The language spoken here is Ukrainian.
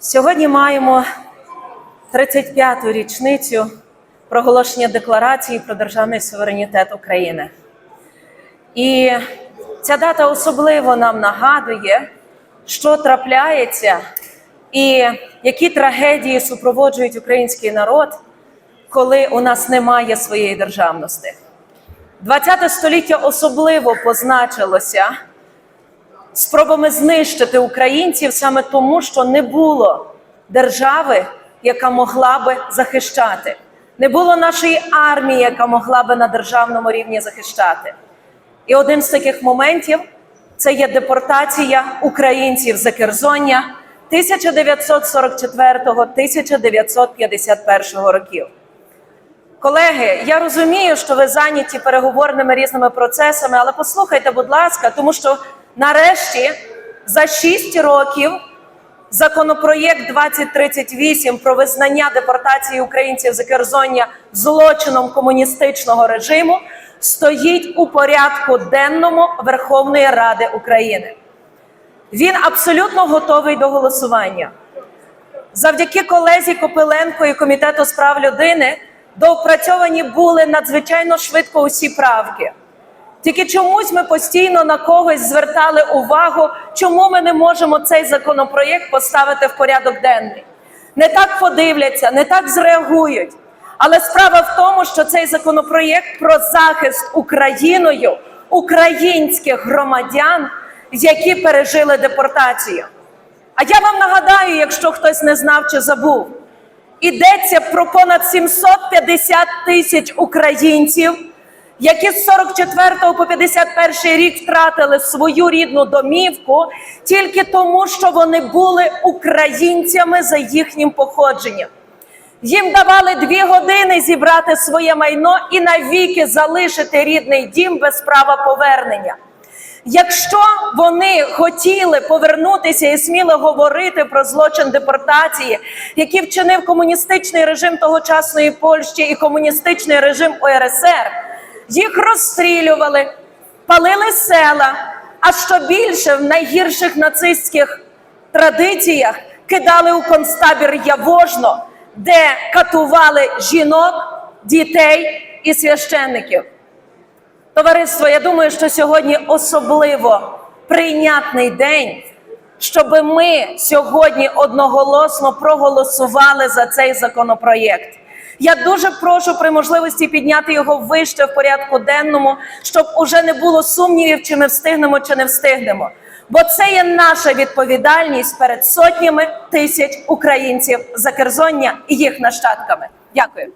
Сьогодні маємо 35-ту річницю проголошення декларації про державний суверенітет України. І ця дата особливо нам нагадує, що трапляється і які трагедії супроводжують український народ, коли у нас немає своєї державності. 20 століття особливо позначилося спробами знищити українців саме тому, що не було держави, яка могла би захищати, не було нашої армії, яка могла би на державному рівні захищати. І один з таких моментів це є депортація українців з Закерзоння 1944-1951 років. Колеги, я розумію, що ви зайняті переговорними різними процесами, але послухайте, будь ласка, тому що нарешті за 6 років законопроєкт 2038 про визнання депортації українців з Керзоння злочином комуністичного режиму стоїть у порядку денному Верховної Ради України. Він абсолютно готовий до голосування. Завдяки колезі Копиленко і комітету з прав людини доопрацьовані були надзвичайно швидко усі правки. Тільки чомусь ми постійно на когось звертали увагу, чому ми не можемо цей законопроєкт поставити в порядок денний. Не так подивляться, не так зреагують. Але справа в тому, що цей законопроєкт про захист Україною українських громадян, які пережили депортацію. А я вам нагадаю, якщо хтось не знав чи забув, ідеться про понад 750 тисяч українців, які з 44 по 51 рік втратили свою рідну домівку тільки тому, що вони були українцями за їхнім походженням. Їм давали дві години зібрати своє майно і навіки залишити рідний дім без права повернення. Якщо вони хотіли повернутися і сміло говорити про злочин депортації, який вчинив комуністичний режим тогочасної Польщі і комуністичний режим УРСР, їх розстрілювали, палили села. А що більше в найгірших нацистських традиціях кидали у концтабір Явожно, де катували жінок, дітей і священників. Товариство, я думаю, що сьогодні особливо прийнятний день, щоб ми сьогодні одноголосно проголосували за цей законопроєкт. Я дуже прошу при можливості підняти його вище в порядку денному, щоб уже не було сумнівів, чи ми встигнемо, чи не встигнемо. Бо це є наша відповідальність перед сотнями тисяч українців за Керзоння і їх нащадками. Дякую.